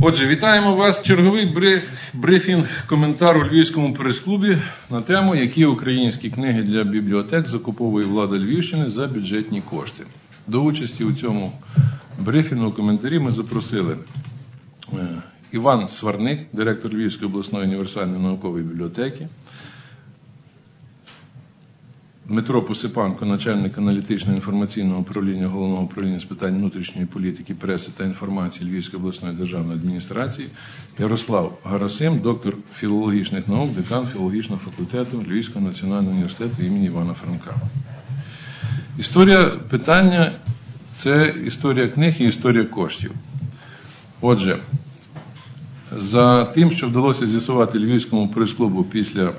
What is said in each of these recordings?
Отже, вітаємо вас. Черговий брифінг, коментар у Львівському прес-клубі на тему, які українські книги для бібліотек закуповує влада Львівщини за бюджетні кошти. До участі у цьому брифінгу коментарі ми запросили е, Іван Сварник, директор Львівської обласної універсальної наукової бібліотеки, Дмитро Посипанко, начальник аналітичного інформаційного управління головного управління з питань внутрішньої політики, преси та інформації Львівської обласної державної адміністрації, Ярослав Гарасим, доктор філологічних наук, декан філологічного факультету Львівського національного університету імені Івана Франка. Історія питання це історія книг і історія коштів. Отже, за тим, що вдалося з'ясувати Львівському прес-клубу після е,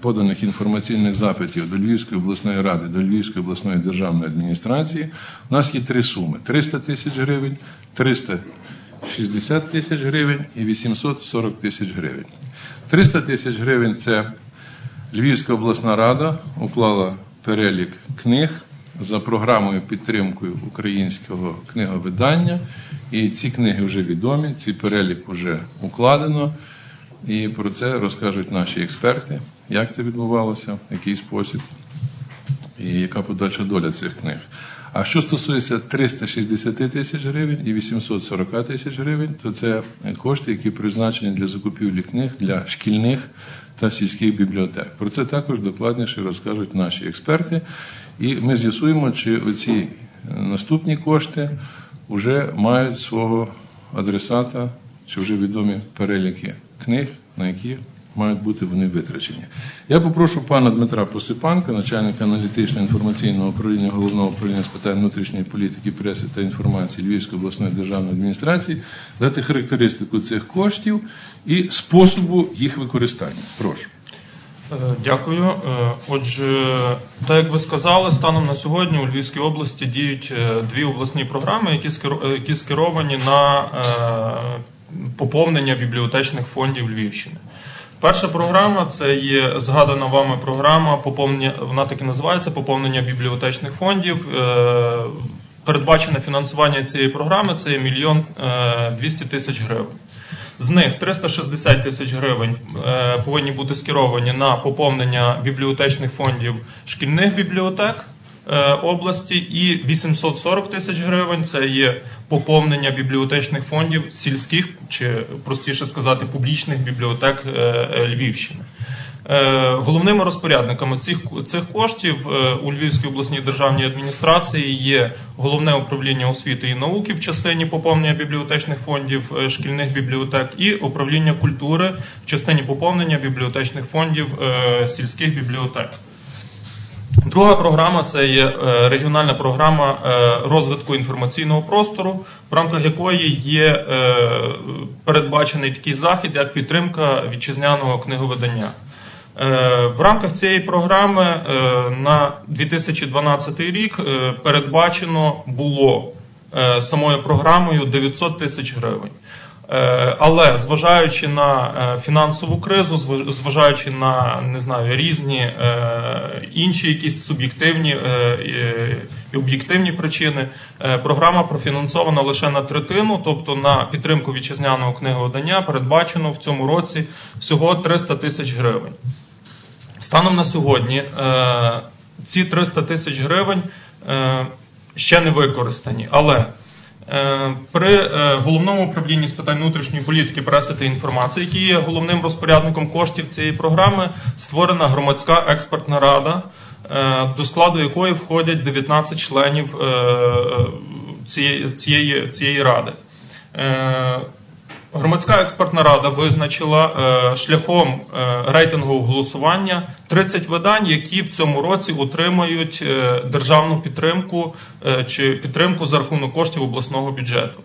поданих інформаційних запитів до Львівської обласної ради, до Львівської обласної державної адміністрації, у нас є три суми: 300 тисяч гривень, 360 тисяч гривень і 840 тисяч гривень. 300 тисяч гривень це Львівська обласна рада уклала перелік книг за програмою підтримкою українського книговидання. І ці книги вже відомі, цей перелік вже укладено. І про це розкажуть наші експерти, як це відбувалося, в який спосіб і яка подальша доля цих книг. А що стосується 360 тисяч гривень і 840 тисяч гривень, то це кошти, які призначені для закупівлі книг для шкільних та сільських бібліотек. Про це також докладніше розкажуть наші експерти. І ми з'ясуємо, чи оці наступні кошти вже мають свого адресата, чи вже відомі переліки книг, на які мають бути вони витрачені. Я попрошу пана Дмитра Посипанка, начальника аналітичного інформаційного управління головного управління з питань внутрішньої політики, преси та інформації Львівської обласної державної адміністрації, дати характеристику цих коштів і способу їх використання. Прошу. Е, Дякую. Е, Отже, так як ви сказали, станом на сьогодні у Львівській області діють е, дві обласні програми, які скеро- які скеровані на поповнення бібліотечних фондів Львівщини. Перша програма це є згадана вами програма поповнення. Вона так і називається поповнення бібліотечних фондів. Передбачене фінансування цієї програми це є мільйон е, 200 тисяч гривень. З них 360 тисяч гривень е, повинні бути скеровані на поповнення бібліотечних фондів шкільних бібліотек е, області, і 840 тисяч гривень це є поповнення бібліотечних фондів сільських, чи простіше сказати, публічних бібліотек е, Львівщини. Е, Головними розпорядниками цих, цих коштів е, у Львівській обласній державній адміністрації є головне управління освіти і науки в частині поповнення бібліотечних фондів е, шкільних бібліотек і управління культури в частині поповнення бібліотечних фондів сільських бібліотек. Друга програма це є регіональна програма розвитку інформаційного простору, в рамках якої є передбачений такий захід, як підтримка вітчизняного книговидання. Е, В рамках цієї програми е, на 2012 рік е, передбачено було самою програмою 900 тисяч гривень. Але зважаючи на фінансову кризу, зважаючи на не знаю різні інші якісь суб'єктивні і об'єктивні причини, програма профінансована лише на третину, тобто на підтримку вітчизняного книговидання передбачено в цьому році всього 300 тисяч гривень. Станом на сьогодні е, ці 300 тисяч гривень е, ще не використані, але е, при головному управлінні з питань внутрішньої політики, преси та інформації, який є головним розпорядником коштів цієї програми, створена громадська експертна рада, до складу якої входять 19 членів цієї, цієї, цієї ради. Громадська експертна рада визначила е, шляхом е, рейтингового голосування 30 видань, які в цьому році отримають е, державну підтримку чи підтримку за рахунок коштів обласного бюджету.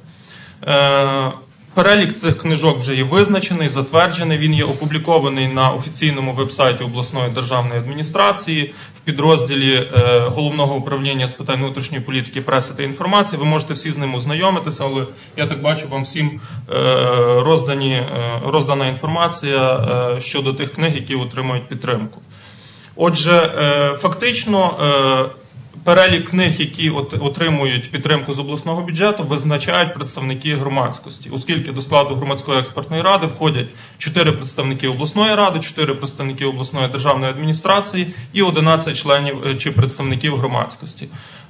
Перелік цих книжок вже є визначений, затверджений. Він є опублікований на офіційному вебсайті обласної державної адміністрації в підрозділі е, головного управління з питань внутрішньої політики, преси та інформації. Ви можете всі з ним ознайомитися, але я так бачу, вам всім е, роздані, е, роздана інформація щодо тих книг, які отримують підтримку. Отже, фактично. Перелік книг, які от, отримують підтримку з обласного бюджету, визначають представники громадськості, оскільки до складу громадської експертної ради входять 4 представники обласної ради, 4 представники обласної державної адміністрації і 11 членів е, чи представників громадськості.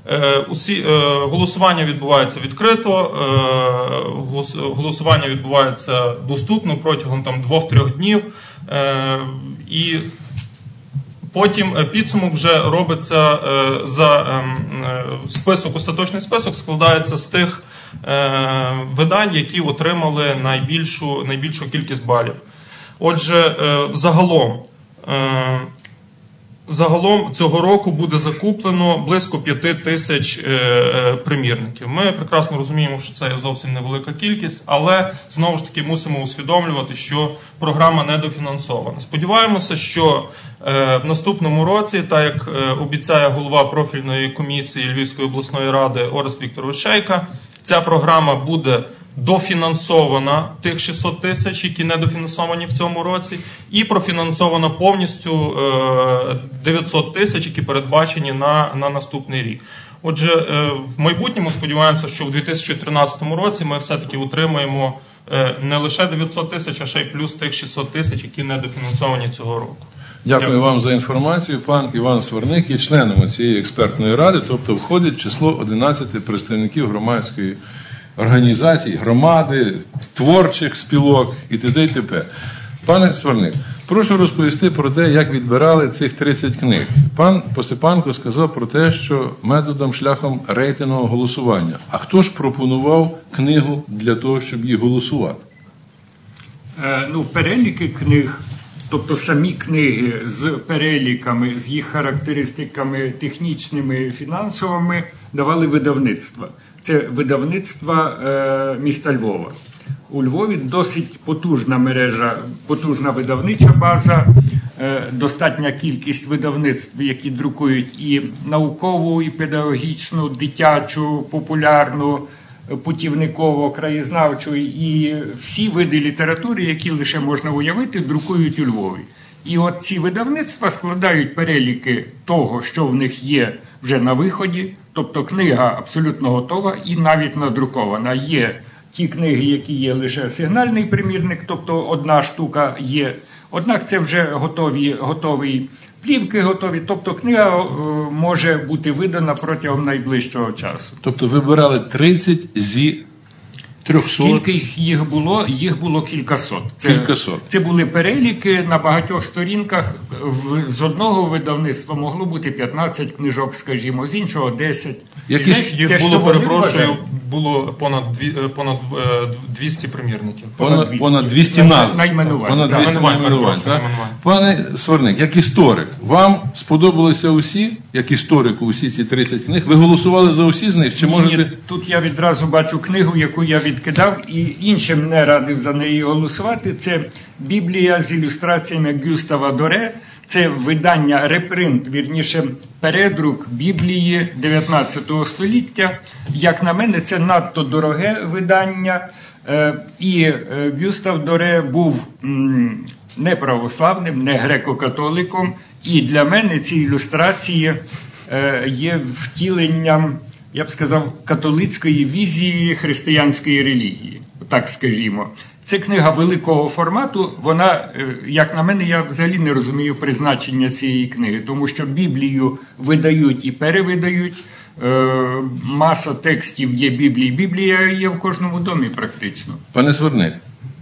Е, Усі е, голосування відбувається відкрито, голос- голосування відбувається доступно протягом там 2-3 днів. І Потім е, підсумок вже робиться е, за ем, е, список, остаточний список складається з тих видань, які отримали найбільшу, найбільшу кількість балів. Отже, загалом. Загалом цього року буде закуплено близько 5 тисяч е, е, примірників. Ми прекрасно розуміємо, що це зовсім невелика кількість, але знову ж таки мусимо усвідомлювати, що програма недофінансована. Сподіваємося, що е, в наступному році, так як обіцяє голова профільної комісії Львівської обласної ради Орест Вікторович Шейка, ця програма буде дофінансована тих 600 тисяч, які недофінансовані в цьому році, і профінансована повністю е, 900 тисяч, які передбачені на, на наступний рік. Отже, е, в майбутньому сподіваємося, що в 2013 році ми все-таки отримаємо е, не лише 900 тисяч, а ще й плюс тих 600 тисяч, які недофінансовані цього року. Дякую, Дякую. вам за інформацію. Пан Іван Сварник є членом цієї експертної ради, тобто входить в число 11 представників громадської організації, громади, творчих спілок і т.д. і т.п. Пане Сварник, прошу розповісти про те, як відбирали цих 30 книг. Пан Посипанко сказав про те, що методом шляхом рейтингового голосування. А хто ж пропонував книгу для того, щоб її голосувати? Е, Ну, переліки книг, тобто самі книги з переліками, з їх характеристиками технічними, фінансовими, давали видавництва. Це видавництва е, міста Львова. У Львові досить потужна мережа, потужна видавнича база, е, достатня кількість видавництв, які друкують і наукову, і педагогічну, дитячу, популярну, путівниково, краєзнавчу і всі види літератури, які лише можна уявити, друкують у Львові. І от ці видавництва складають переліки того, що в них є вже на виході, тобто книга абсолютно готова і навіть надрукована. Є ті книги, які є лише сигнальний примірник, тобто одна штука є. Однак це вже готові, готові плівки, готові. Тобто книга е, може бути видана протягом найближчого часу. Тобто вибирали 30 зі 300. Скільки їх- їх було? Їх було кількасот. Це, Кількасот. Це були переліки на багатьох сторінках. З одного видавництва могло бути 15 книжок, скажімо, з іншого 10. Якісь Їх те, було, перепрошую, було понад, дві, е, понад е, 200 примірників. Понад, понад 200 назв. найменувань. Понад 200 найменувань, найменувань. так? Пане Сварник, як історик, вам сподобалися усі, як історику, усі ці 30 книг? Ви голосували за усі з них? Чи можете. Ні, тут я відразу бачу книгу, яку я відкидав, і іншим не радив за неї голосувати. Це Біблія з ілюстраціями Гюстава Доре. Це видання репринт, вірніше, передрук Біблії 19 століття. Як на мене, це надто дороге видання. Е, І е, Гюстав Доре був не православним, не греко-католиком. І для мене ці ілюстрації е, є втіленням, я б сказав, католицької візії християнської релігії, так скажімо. Це книга великого формату. Вона, е, як на мене, я взагалі не розумію призначення цієї книги, тому що Біблію видають і перевидають. Е, Маса текстів є Біблії. Біблія є в кожному домі практично. Пане Сварник,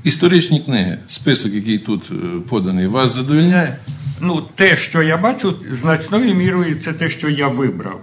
історичні книги, список, який тут е, поданий, вас задовільняє? Ну, те, що я бачу, значною мірою це те, що я вибрав.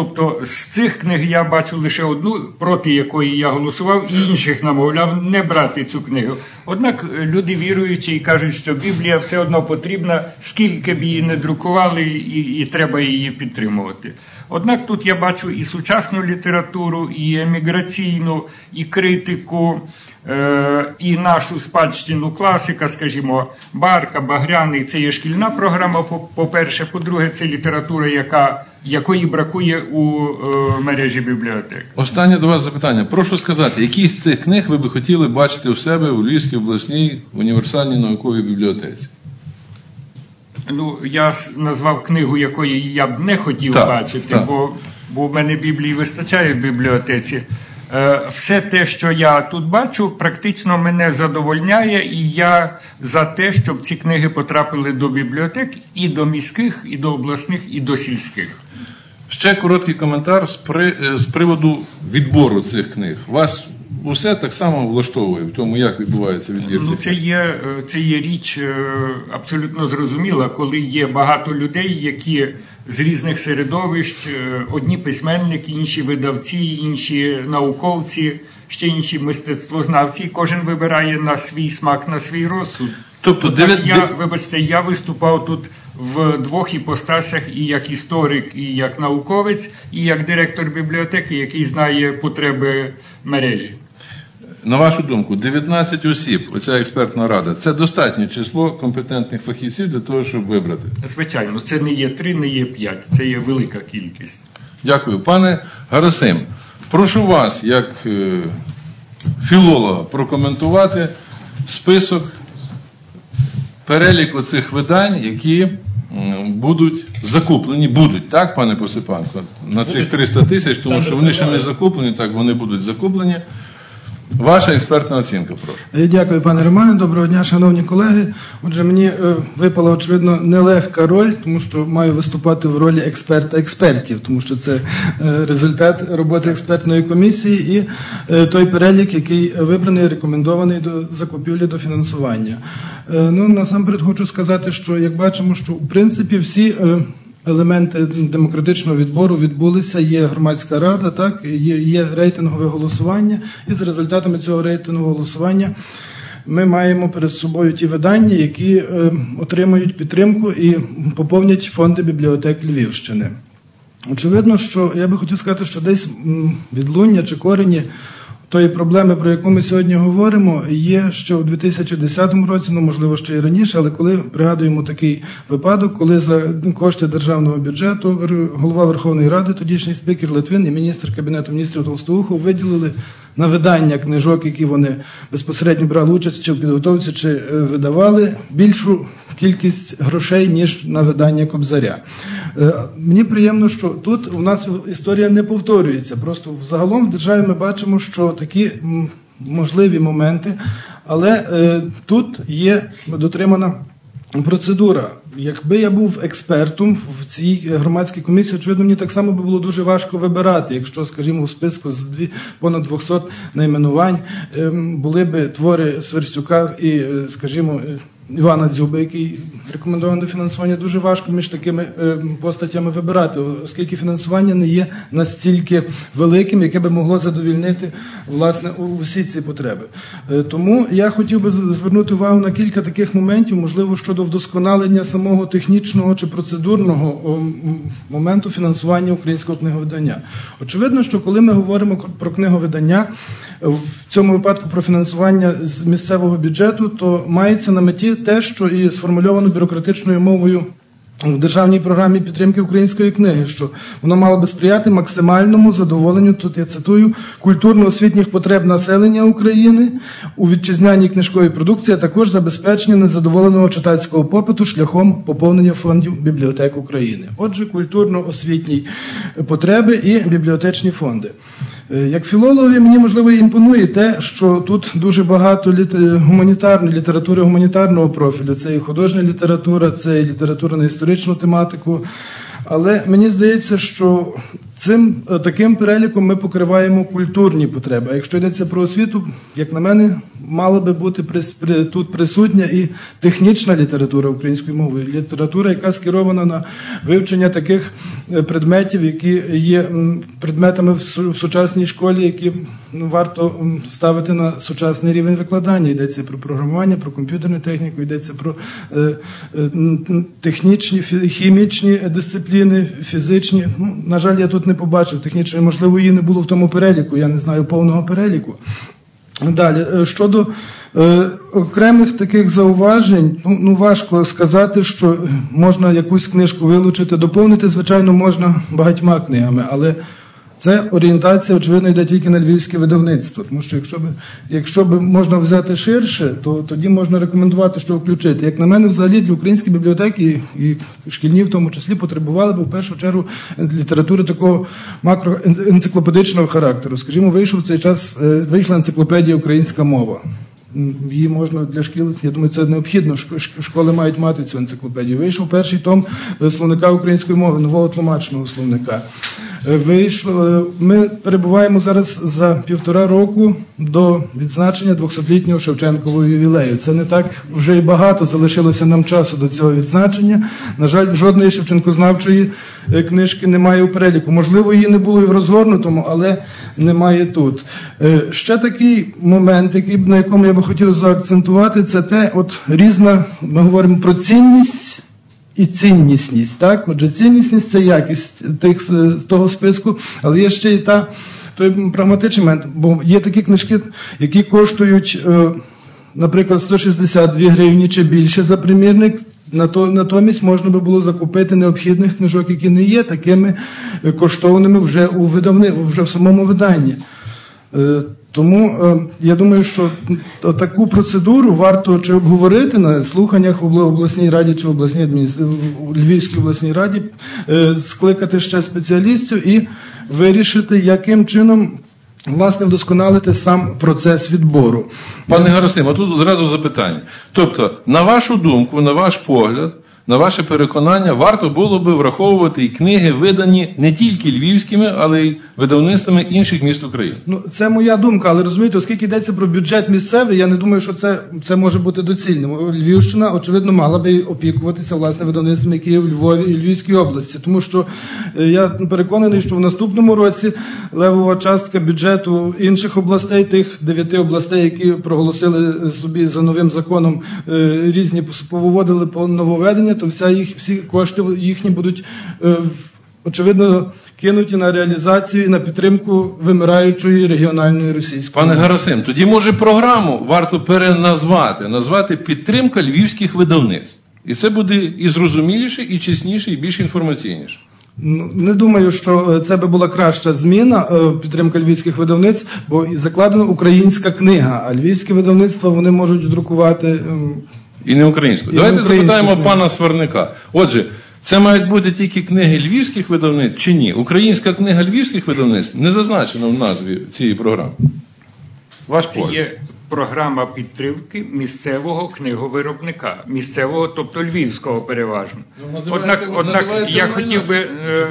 Тобто з цих книг я бачу лише одну, проти якої я голосував, і інших намовляв не брати цю книгу. Однак е, люди віруючі і кажуть, що Біблія все одно потрібна, скільки б її не друкували, і, і треба її підтримувати. Однак тут я бачу і сучасну літературу, і еміграційну, і критику. Е, і нашу спадщину класика, скажімо, Барка, Багряний, це є шкільна програма, по-перше. По-друге, це література, яка, якої бракує у е, мережі бібліотек. Останнє до вас запитання. Прошу сказати, які з цих книг ви би хотіли бачити у себе у Львівській обласній універсальній науковій бібліотеці? Ну, я назвав книгу, якої я б не хотів Так, бачити, так. бо, бо в мене Біблії вистачає в бібліотеці. Е, Все те, що я тут бачу, практично мене задовольняє, і я за те, щоб ці книги потрапили до бібліотек і до міських, і до обласних, і до сільських. Ще короткий коментар з, при, е, з приводу відбору цих книг. Вас усе так само влаштовує в тому, як відбувається відбір Ну, це є, е, це є річ абсолютно зрозуміла, коли є багато людей, які з різних середовищ, е, одні письменники, інші видавці, інші науковці, ще інші мистецтвознавці. Кожен вибирає на свій смак, на свій розсуд. Тобто Ну, так дев'ят- я, вибачте, я виступав тут в двох іпостасях і як історик, і як науковець, і як директор бібліотеки, який знає потреби мережі. На вашу думку, 19 осіб, оця експертна рада, це достатнє число компетентних фахівців для того, щоб вибрати. Звичайно, це не є три, не є п'ять, це є велика кількість. Дякую. Пане Гарасим, прошу вас, як е, філолога, прокоментувати список, перелік оцих видань, які будуть закуплені, будуть, так, пане Посипанко, на цих 300 тисяч, тому що вони ще не закуплені, так вони будуть закуплені. Ваша експертна оцінка, прошу. Е, Дякую, пане Романе. Доброго дня, шановні колеги. Отже, мені е, випала очевидно нелегка роль, тому що маю виступати в ролі експерта експертів, тому що це е, результат роботи експертної комісії і той перелік, який вибраний, рекомендований до закупівлі до фінансування. Ну насамперед хочу сказати, що як бачимо, що в принципі всі. Елементи демократичного відбору відбулися. Є громадська рада, так є, є рейтингове голосування, і за результатами цього рейтингового голосування ми маємо перед собою ті видання, які е, отримують підтримку і поповнять фонди бібліотек Львівщини. Очевидно, що я би хотів сказати, що десь відлуння чи корені тої проблеми, про яку ми сьогодні говоримо, є ще у 2010 році, ну можливо ще й раніше, але коли пригадуємо такий випадок, коли за кошти державного бюджету голова Верховної Ради, тодішній спікер Литвин і міністр кабінету міністрів Толстоухов виділили на видання книжок, які вони безпосередньо брали участь чи в підготовці, чи е, видавали більшу кількість грошей ніж на видання Кобзаря. Е, Мені приємно, що тут у нас історія не повторюється. Просто загалом в державі ми бачимо, що такі можливі моменти, але е, тут є дотримана. Процедура. Якби я був експертом в цій громадській комісії, очевидно, мені так само би було дуже важко вибирати. Якщо, скажімо, в списку з дві, понад 200 найменувань ем, були би твори Сверстюка і, е, скажімо, Івана Дзюби, який рекомендований до фінансування, дуже важко між такими е, постатями вибирати, оскільки фінансування не є настільки великим, яке би могло задовільнити власне усі ці потреби. Е, Тому я хотів би звернути увагу на кілька таких моментів, можливо, щодо вдосконалення самого технічного чи процедурного моменту фінансування українського книговидання. Очевидно, що коли ми говоримо про книговидання, в цьому випадку про фінансування з місцевого бюджету, то мається на меті те, що і сформульовано бюрократичною мовою. В державній програмі підтримки української книги, що воно мало би сприяти максимальному задоволенню, тут я цитую, культурно-освітніх потреб населення України у вітчизняній книжковій продукції, а також забезпечення незадоволеного читацького попиту шляхом поповнення фондів бібліотек України. Отже, культурно-освітні потреби і бібліотечні фонди. Е, Як філологові мені можливо імпонує те, що тут дуже багато літ- гуманітарної літератури гуманітарного профілю. Це і художня література, це і література на історичну тематику. Але мені здається, що цим е, таким переліком ми покриваємо культурні потреби. А якщо йдеться про освіту, як на мене, мала би бути тут присутня і технічна література української мови, література, яка скерована на вивчення таких е, предметів, які є предметами в су- сучасній школі, які варто ставити на сучасний рівень викладання. Йдеться про програмування, про комп'ютерну техніку, йдеться про е, е, технічні, хімічні дисципліни, фізичні. Ну, на жаль, я тут не побачив технічної, можливо, її не було в тому переліку. Я не знаю повного переліку. Далі, е, щодо е, окремих таких зауважень, ну, ну важко сказати, що можна якусь книжку вилучити. Доповнити, звичайно, можна багатьма книгами, але Це орієнтація, очевидно, йде тільки на львівське видавництво. Тому що якщо б, якщо б можна взяти ширше, то тоді можна рекомендувати, що включити. Як на мене, взагалі для української бібліотеки і шкільні в тому числі потребували б в першу чергу літератури такого макроенциклопедичного характеру. Скажімо, вийшов в цей час, е, вийшла енциклопедія Українська мова. Її можна для шкіл, я думаю, це необхідно. Шк- шк- Школи мають мати цю енциклопедію. Вийшов перший том е, словника української мови, нового тлумачного словника. Е, Вийшло, е, ми перебуваємо зараз за півтора року до відзначення 200-літнього Шевченкового ювілею. Це не так вже й багато залишилося нам часу до цього відзначення. На жаль, жодної Шевченкознавчої е, книжки немає у переліку. Можливо, її не було і в розгорнутому, але немає тут. Ще такий момент, який на якому я би хотів заакцентувати, це те, от різна, ми говоримо про цінність і ціннісність. Так? Отже, ціннісність це якість тих, е, того списку, але є ще й та. Той прагматичний момент, бо є такі книжки, які коштують, е, наприклад, 162 гривні чи більше за примірник. Натомість можна би було закупити необхідних книжок, які не є такими е, коштовними вже у видавни, вже в самому виданні. Тому е, я думаю, що таку процедуру варто чи обговорити на слуханнях в обласній раді чи в обласній адміністрації у Львівській обласній раді, е, скликати ще спеціалістів і вирішити, яким чином власне вдосконалити сам процес відбору. Пане Гарасим, а тут зразу запитання. Тобто, на вашу думку, на ваш погляд, на ваше переконання, варто було би враховувати і книги, видані не тільки львівськими, але й видавництвами інших міст України. Ну, це моя думка, але розумієте, оскільки йдеться про бюджет місцевий, я не думаю, що це, це може бути доцільним. Львівщина, очевидно, мала би опікуватися власне видавництвом, які є в Львові і Львівській області. Тому що е, я переконаний, що в наступному році левова частка бюджету інших областей, тих дев'яти областей, які проголосили собі за новим законом е, різні повиводили по нововведення, то вся їх всі кошти їхні будуть. е, Очевидно, кинуті на реалізацію і на підтримку вимираючої регіональної російської. Пане Гарасим, тоді може програму варто переназвати, назвати підтримка львівських видавництв. І це буде і зрозуміліше, і чесніше, і більш інформаційніше. Ну, Не думаю, що е, це би була краща зміна е, підтримка львівських видавництв, бо закладена українська книга, а львівські видавництва вони можуть друкувати. І не українською. І Давайте не запитаємо пана Сварника. Отже, це мають бути тільки книги львівських видавництв чи ні? Українська книга львівських видавництв не зазначена в назві цієї програми. Ваш Це погляд. є програма підтримки місцевого книговиробника, місцевого, тобто львівського переважно. Ну, Однак, однак я хотів би. е.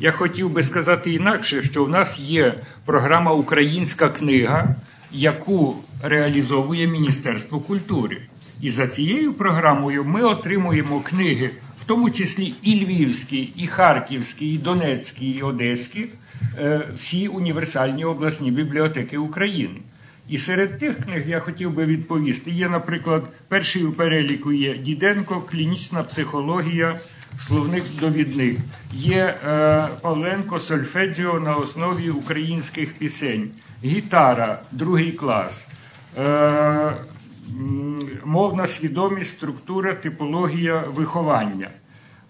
Я хотів би сказати інакше, що в нас є програма Українська книга, яку реалізовує Міністерство культури. І за цією програмою ми отримуємо книги, в тому числі і львівські, і харківські, і донецькі, і одеські, е, всі універсальні обласні бібліотеки України. І серед тих книг я хотів би відповісти. Є, наприклад, перший у переліку є Діденко, клінічна психологія, словник довідник. Є е, Павленко Сольфеджіо на основі українських пісень, гітара, другий клас. Е, мовна свідомість, структура, типологія виховання.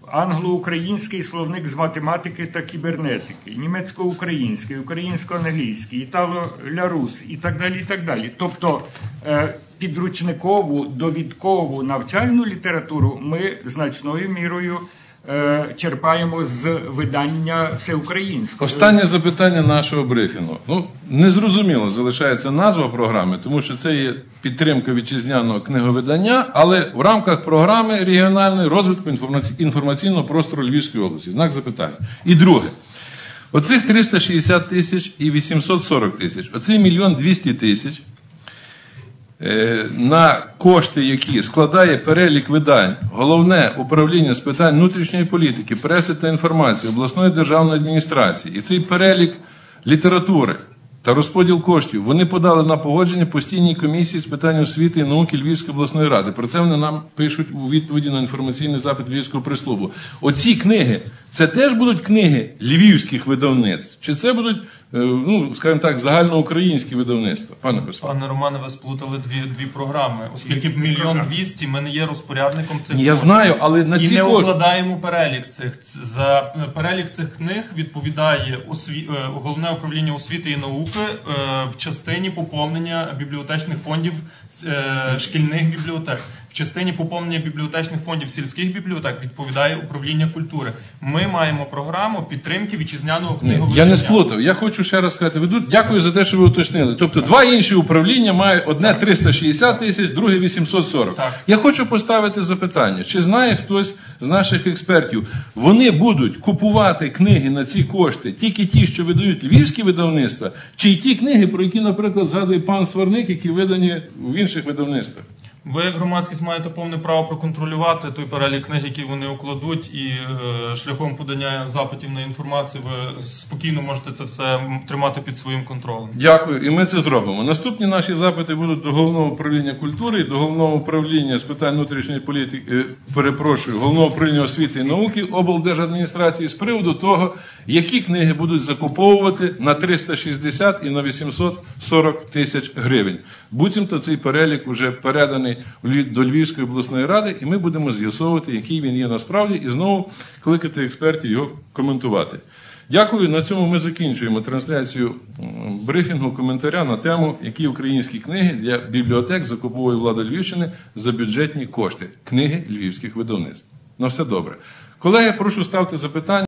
Англо-український словник з математики та кібернетики, німецько-український, українсько-англійський, італо-лярус і так далі. і так далі. Тобто е, підручникову, довідкову навчальну літературу ми значною мірою черпаємо з видання всеукраїнського. Останнє запитання нашого брифінгу. Ну, незрозуміло залишається назва програми, тому що це є підтримка вітчизняного книговидання, але в рамках програми регіональної розвитку інформаці- інформаційного простору Львівської області. Знак запитання. І друге. Оцих 360 тисяч і 840 тисяч, оцей мільйон 200 тисяч е, на кошти, які складає перелік видань, головне управління з питань внутрішньої політики, преси та інформації, обласної державної адміністрації, і цей перелік літератури та розподіл коштів вони подали на погодження постійній комісії з питань освіти і науки Львівської обласної ради. Про це вони нам пишуть у відповіді на інформаційний запит Львівського прислугу. Оці книги Це теж будуть книги львівських видавництв, чи це будуть, е, ну скажімо так, загальноукраїнські видавництва? Пане Письмо. Пане Романе, ви сплутали дві, дві програми, оскільки в мільйон двісті ми не є розпорядником цих Я коштів. знаю, але на і ці не кошти- укладаємо перелік цих за е, перелік цих книг відповідає осві... е, головне управління освіти і науки в частині поповнення бібліотечних фондів шкільних бібліотек. Частині поповнення бібліотечних фондів сільських бібліотек відповідає управління культури. Ми маємо програму підтримки вітчизняного книговидання. я не сплутав. Я хочу ще раз сказати. Веду, дякую за те, що ви уточнили. Тобто, два інші управління мають одне 360 тисяч, друге 840. Так. Я хочу поставити запитання: чи знає хтось з наших експертів, вони будуть купувати книги на ці кошти, тільки ті, що видають львівські видавництва, чи й ті книги, про які, наприклад, згадує пан Сварник, які видані в інших видавництвах? Ви як громадськість маєте повне право проконтролювати той перелік книг, які вони укладуть, і е, шляхом подання запитів на інформацію ви спокійно можете це все тримати під своїм контролем. Дякую, і ми це зробимо. Наступні наші запити будуть до головного управління культури до головного управління з питань внутрішньої політики. е, Перепрошую, головного управління освіти і науки облдержадміністрації з приводу того, які книги будуть закуповувати на 360 і на 840 тисяч гривень. Буцімто цей перелік вже переданий у до Львівської обласної ради, і ми будемо з'ясовувати, який він є насправді, і знову кликати експертів його коментувати. Дякую. На цьому ми закінчуємо трансляцію брифінгу коментаря на тему, які українські книги для бібліотек закуповує влада Львівщини за бюджетні кошти. Книги львівських видавництв. На все добре. Колеги, прошу ставити запитання.